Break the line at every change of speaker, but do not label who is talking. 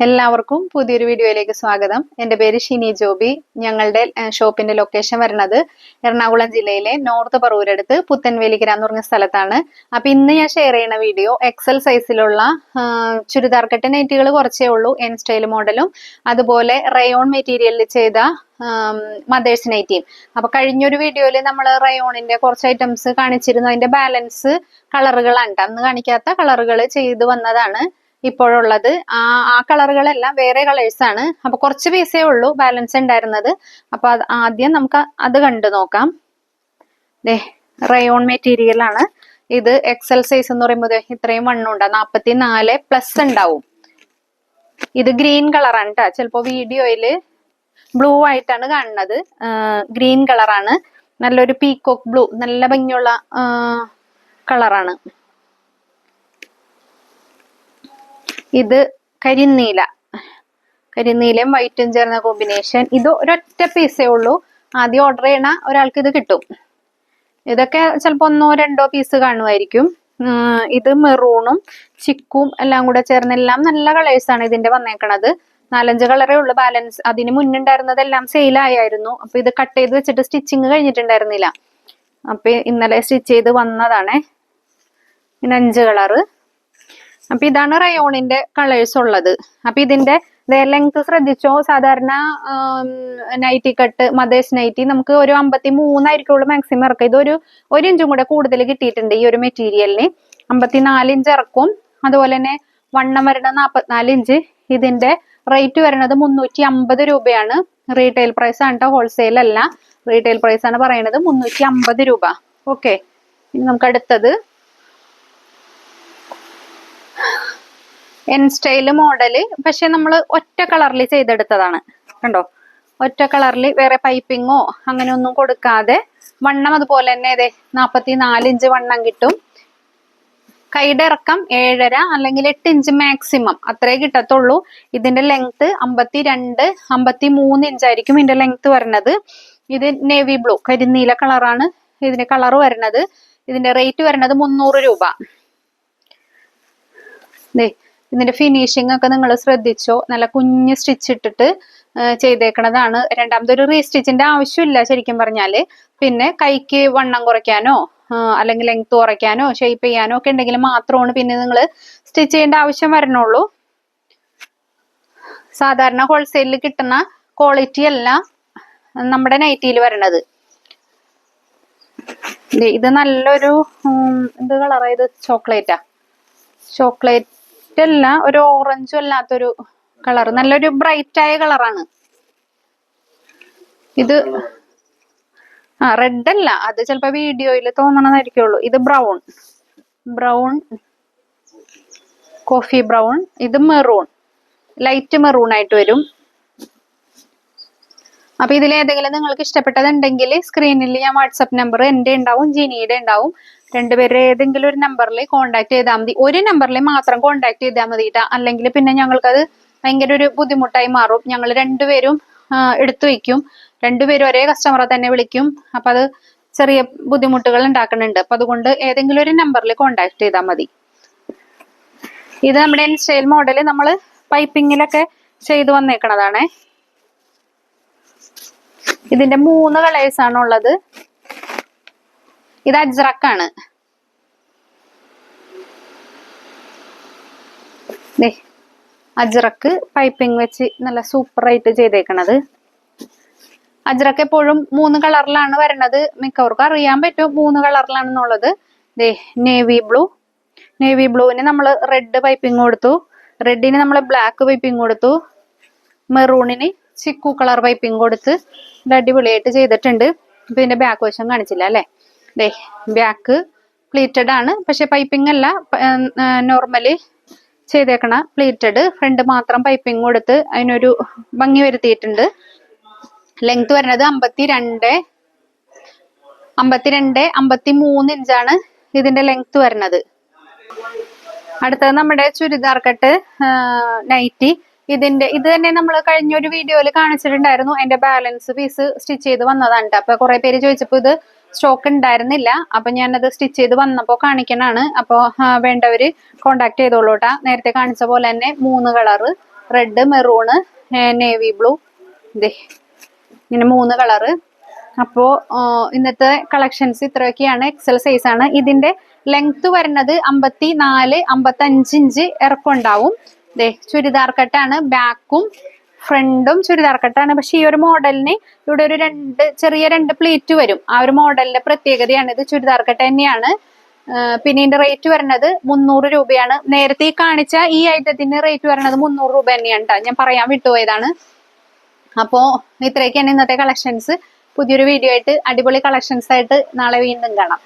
എല്ലാവർക്കും പുതിയൊരു വീഡിയോയിലേക്ക് സ്വാഗതം. എന്റെ പേര് ഷിനി ജോബി. ഞങ്ങളുടെ ഷോപ്പിന്റെ ലൊക്കേഷൻ വരുന്നത് എറണാകുളം ജില്ലയിലെ നോർത്ത് പറവൂരടുത്ത് പുത്തൻവേലിക്കര എന്ന് പറഞ്ഞ സ്ഥലത്താണ്. അപ്പൊ ഇന്ന് ഞാൻ ഷെയർ ചെയ്യുന്ന വീഡിയോ എക്സൽ സൈസിലുള്ള ചുരിദാർ കെട്ട് നൈറ്റികൾ കുറച്ചേ ഉള്ളൂ എൻ സ്റ്റൈൽ മോഡലും അതുപോലെ റയോൺ മെറ്റീരിയലിൽ ചെയ്ത മദേഴ്സ് നൈറ്റിയും അപ്പൊ കഴിഞ്ഞൊരു വീഡിയോയിൽ നമ്മൾ റയോണിന്റെ കുറച്ച് ഐറ്റംസ് കാണിച്ചിരുന്നു. അതിന്റെ ബാലൻസ് കളറുകളാണ്. അന്ന് കാണിക്കാത്ത കളറുകൾ ചെയ്ത് വന്നതാണ്. ഇപ്പോഴുള്ളത്. ആ ആ കളറുകളെല്ലാം വേറെ കളേഴ്സ് ആണ്. അപ്പൊ കുറച്ച് പീസേ ഉള്ളൂ ബാലൻസ് ഉണ്ടായിരുന്നത്. അപ്പൊ ആദ്യം നമുക്ക് അത് കണ്ടു നോക്കാം. ദേ റയോൺ മെറ്റീരിയൽ ആണ്. ഇത് എക്സൽ സൈസ് എന്ന് പറയുമ്പോൾ ഇത്രയും വണ്ണം ഉണ്ടാവും നാപ്പത്തി നാല് പ്ലസ് ഉണ്ടാവും. ഇത് ഗ്രീൻ കളറാണ് കേട്ടോ ചിലപ്പോ വീഡിയോയിൽ ബ്ലൂ ആയിട്ടാണ് കാണുന്നത്. ഗ്രീൻ കളറാണ് നല്ലൊരു പീക്കോക്ക് ബ്ലൂ നല്ല ഭംഗിയുള്ള കളറാണ് ഇത് കരിനീല. കരിനീലയും വൈറ്റും ചേർന്ന കോമ്പിനേഷൻ ഇത് ഒരൊറ്റ പീസേ ഉള്ളൂ. ആദ്യം ഓർഡർ ചെയ്യണ ഒരാൾക്ക് ഇത് കിട്ടും. ഇതൊക്കെ ചിലപ്പോൾ ഒന്നോ രണ്ടോ പീസ് കാണുമായിരിക്കും. ഇത് മെറൂണും ചിക്കും എല്ലാം കൂടെ ചേർന്ന് എല്ലാം നല്ല കളേഴ്സ് ആണ് ഇതിന്റെ വന്നേക്കണത്. നാലഞ്ച് കളറേ ഉള്ളൂ ബാലൻസ് അതിന് മുന്നുണ്ടായിരുന്നതെല്ലാം സെയിൽ ആയായിരുന്നു. അപ്പൊ ഇത് കട്ട് ചെയ്ത് വെച്ചിട്ട് സ്റ്റിച്ചിങ് കഴിഞ്ഞിട്ടുണ്ടായിരുന്നില്ല. അപ്പൊ ഇന്നലെ സ്റ്റിച്ച് ചെയ്ത് വന്നതാണേ. പിന്നെ അഞ്ച് കളറ് അപ്പൊ ഇതാണ് റയോണിന്റെ കളേഴ്സ് ഉള്ളത്. അപ്പൊ ഇതിന്റെ ലെങ്ത് ശ്രദ്ധിച്ചോ? സാധാരണ നൈറ്റി കട്ട് മദേഴ്സ് നൈറ്റി നമുക്ക് ഒരു അമ്പത്തി മൂന്നായിരിക്കുള്ളൂ മാക്സിമം ഇറക്കുക ഇതൊരു ഒരു ഇഞ്ചും കൂടെ കൂടുതൽ കിട്ടിയിട്ടുണ്ട് ഈ ഒരു മെറ്റീരിയലിന് അമ്പത്തിനാല് ഇഞ്ച് ഇറക്കും. അതുപോലെ തന്നെ വണ്ണം വരുന്ന നാൽപ്പത്തിനാല് ഇഞ്ച് ഇതിന്റെ റേറ്റ് വരുന്നത് മുന്നൂറ്റി അമ്പത് രൂപയാണ്. റീറ്റെയിൽ പ്രൈസ് ആണ് കേട്ടോ ഹോൾസെയിൽ അല്ല. റീറ്റെയിൽ പ്രൈസ് ആണ് പറയുന്നത് മുന്നൂറ്റി അമ്പത് രൂപ. ഓക്കെ ഇനി നമുക്ക് അടുത്തത്. എൻ സ്റ്റൈൽ മോഡൽ പക്ഷെ നമ്മൾ ഒറ്റ കളറിൽ ചെയ്തെടുത്തതാണ്. കണ്ടോ? ഒറ്റ കളറിൽ വേറെ പൈപ്പിങ്ങോ അങ്ങനെ ഒന്നും കൊടുക്കാതെ വണ്ണം അതുപോലെ തന്നെ അതെ നാപ്പത്തി നാലിഞ്ച് വണ്ണം കിട്ടും. കൈയുടെ ഇറക്കം ഏഴര അല്ലെങ്കിൽ എട്ട് ഇഞ്ച് മാക്സിമം അത്രേ കിട്ടത്തുള്ളൂ. ഇതിന്റെ ലെങ്ത് അമ്പത്തി രണ്ട് അമ്പത്തി മൂന്ന് ഇഞ്ചായിരിക്കും ഇതിന്റെ ലെങ്ത് വരുന്നത് ഇത് നേവി ബ്ലൂ കരിനീല കളറാണ് ഇതിന്റെ കളർ വരുന്നത്. ഇതിന്റെ റേറ്റ് വരുന്നത് മുന്നൂറ് രൂപ. ദേ ഇതിന്റെ ഫിനിഷിംഗ് ഒക്കെ നിങ്ങൾ ശ്രദ്ധിച്ചോ? നല്ല കുഞ്ഞ് സ്റ്റിച്ച് ഇട്ടിട്ട് ചെയ്തേക്കണതാണ്. രണ്ടാമതൊരു റീസ്റ്റിച്ചിന്റെ ആവശ്യമില്ല ശരിക്കും പറഞ്ഞാൽ. പിന്നെ കൈക്ക് വണ്ണം കുറയ്ക്കാനോ അല്ലെങ്കിൽ ലെങ്ത് കുറയ്ക്കാനോ ഷേപ്പ് ചെയ്യാനോ ഒക്കെ ഉണ്ടെങ്കിൽ മാത്രമാണ് പിന്നെ നിങ്ങൾ സ്റ്റിച്ച് ചെയ്യേണ്ട ആവശ്യം വരണുള്ളൂ. സാധാരണ ഹോൾസെയിലിൽ കിട്ടുന്ന ക്വാളിറ്റി അല്ല നമ്മുടെ നൈറ്റിയിൽ വരണത്. ഇത് നല്ലൊരു എന്ത് കളറാ ഇത്? ചോക്ലേറ്റാ. ചോക്ലേറ്റ് അല്ല ഒരു ഓറഞ്ചും അല്ലാത്തൊരു കളർ നല്ലൊരു ബ്രൈറ്റ് ആയ കളറാണ് ഇത് ആ റെഡ് അല്ല. അത് ചിലപ്പോ വീഡിയോയിൽ തോന്നണതായിരിക്കുള്ളൂ. ഇത് ബ്രൗൺ ബ്രൗൺ കോഫി ബ്രൗൺ ഇത് മെറൂൺ ലൈറ്റ് മെറൂൺ ആയിട്ട് വരും. അപ്പൊ ഇതിലേതെങ്കിലും നിങ്ങൾക്ക് ഇഷ്ടപ്പെട്ടതുണ്ടെങ്കിൽ സ്ക്രീനിൽ ഞാൻ വാട്സപ്പ് നമ്പർ എന്റെ ഉണ്ടാവും ജിനിയുടെ ഉണ്ടാവും. രണ്ടുപേരെ ഏതെങ്കിലും ഒരു നമ്പറിൽ കോൺടാക്ട് ചെയ്താൽ മതി. ഒരു നമ്പറിൽ മാത്രം കോൺടാക്ട് ചെയ്താൽ മതി. അല്ലെങ്കിൽ പിന്നെ ഞങ്ങൾക്കത് ഭയങ്കര ഒരു ബുദ്ധിമുട്ടായി മാറും. ഞങ്ങൾ രണ്ടുപേരും എടുത്തു വെക്കും. രണ്ടുപേരും ഒരേ കസ്റ്റമറെ തന്നെ വിളിക്കും. അപ്പൊ അത് ചെറിയ ബുദ്ധിമുട്ടുകൾ ഉണ്ടാക്കുന്നുണ്ട്. അപ്പൊ അതുകൊണ്ട് ഏതെങ്കിലും ഒരു നമ്പറിൽ കോൺടാക്ട് ചെയ്താൽ മതി. ഇത് നമ്മുടെ സ്റ്റൈൽ മോഡൽ നമ്മൾ പൈപ്പിങ്ങിലൊക്കെ ചെയ്തു വന്നേക്കണതാണേ. ഇതിന്റെ മൂന്ന് കളേഴ്സ് ആണ് ഉള്ളത് ഇത് അജ്രക്കാണ്. അജ്രക്ക് പൈപ്പിംഗ് വെച്ച് നല്ല സൂപ്പർ ആയിട്ട് ചെയ്തേക്കണത്. അജ്രക്ക് എപ്പോഴും മൂന്ന് കളറിലാണ് വരണത്. മിക്കവർക്കും അറിയാൻ പറ്റും മൂന്ന് കളറിലാണെന്നുള്ളത് ദേ നേവി ബ്ലൂ നേവി ബ്ലൂവിന് നമ്മൾ റെഡ് പൈപ്പിംഗ് കൊടുത്തു. റെഡിന് നമ്മൾ ബ്ലാക്ക് പൈപ്പിംഗ് കൊടുത്തു. മെറൂണിന് ചിക്കു കളർ പൈപ്പിംഗ് കൊടുത്ത് ഇത് അടിപൊളിയായിട്ട് ചെയ്തിട്ടുണ്ട്. പിന്നെ ബാക്ക് വശം കാണിച്ചില്ല അല്ലേ? ദേ ബാക്ക് പ്ലീറ്റഡ് ആണ്. പക്ഷെ പൈപ്പിംഗ് അല്ല നോർമലി ചെയ്തേക്കണ പ്ലീറ്റഡ് ഫ്രണ്ട് മാത്രം പൈപ്പിംഗ് കൊടുത്ത് അതിനൊരു ഭംഗി വരുത്തിയിട്ടുണ്ട്. ലെങ്ത് വരുന്നത് അമ്പത്തി രണ്ട് അമ്പത്തിരണ്ട് അമ്പത്തി മൂന്ന് ഇഞ്ചാണ് ഇതിന്റെ ലെങ്ത് വരുന്നത്. അടുത്തത് നമ്മുടെ ചുരിദാർ കട്ട് നൈറ്റി ഇതിന്റെ ഇത് തന്നെ നമ്മൾ കഴിഞ്ഞ ഒരു വീഡിയോയിൽ കാണിച്ചിട്ടുണ്ടായിരുന്നു. എന്റെ ബാലൻസ് പീസ് സ്റ്റിച്ച് ചെയ്ത് വന്നതാണ്. അപ്പൊ കുറെ പേര് ചോദിച്ചപ്പോൾ ഇത് സ്റ്റോക്ക് ഉണ്ടായിരുന്നില്ല അപ്പൊ ഞാനത് സ്റ്റിച്ച് ചെയ്ത് വന്നപ്പോൾ കാണിക്കണാണ്. അപ്പോൾ വേണ്ടവര് കോണ്ടാക്ട് ചെയ്തോളൂട്ടാ നേരത്തെ കാണിച്ച പോലെ തന്നെ മൂന്ന് colour red maroon navy blue ഇതേ ഇങ്ങനെ മൂന്ന് കളറ് അപ്പോ ഇന്നത്തെ കളക്ഷൻസ് ഇത്രയൊക്കെയാണ്. എക്സൽ സൈസ് ആണ്. ഇതിന്റെ ലെങ്ത് വരുന്നത് അമ്പത്തി നാല് അമ്പത്തി അഞ്ച് ഇഞ്ച് ഇറക്കം ഉണ്ടാവും. ദേ ചുരിദാർ കട്ടാണ്. ബാക്കും ഫ്രണ്ടും ചുരിദാർ കട്ടാണ്. പക്ഷെ ഈ ഒരു മോഡലിന് ഇവിടെ ഒരു രണ്ട് ചെറിയ രണ്ട് പ്ലേറ്റ് വരും. ആ ഒരു മോഡലിന്റെ പ്രത്യേകതയാണ് ഇത്. ചുരിദാർ കട്ട് തന്നെയാണ്. പിന്നെ ഇതിന്റെ റേറ്റ് വരുന്നത് മുന്നൂറ് രൂപയാണ്. നേരത്തെ കാണിച്ച ഈ ഐറ്റത്തിന്റെ റേറ്റ് വരുന്നത് മുന്നൂറ് രൂപ തന്നെയാണ് കേട്ടോ ഞാൻ പറയാൻ വിട്ടുപോയതാണ്. അപ്പോ ഇത്രയൊക്കെയാണ് ഇന്നത്തെ കളക്ഷൻസ്. പുതിയൊരു വീഡിയോ ആയിട്ട് അടിപൊളി കളക്ഷൻസ് ആയിട്ട് നാളെ വീണ്ടും കാണാം.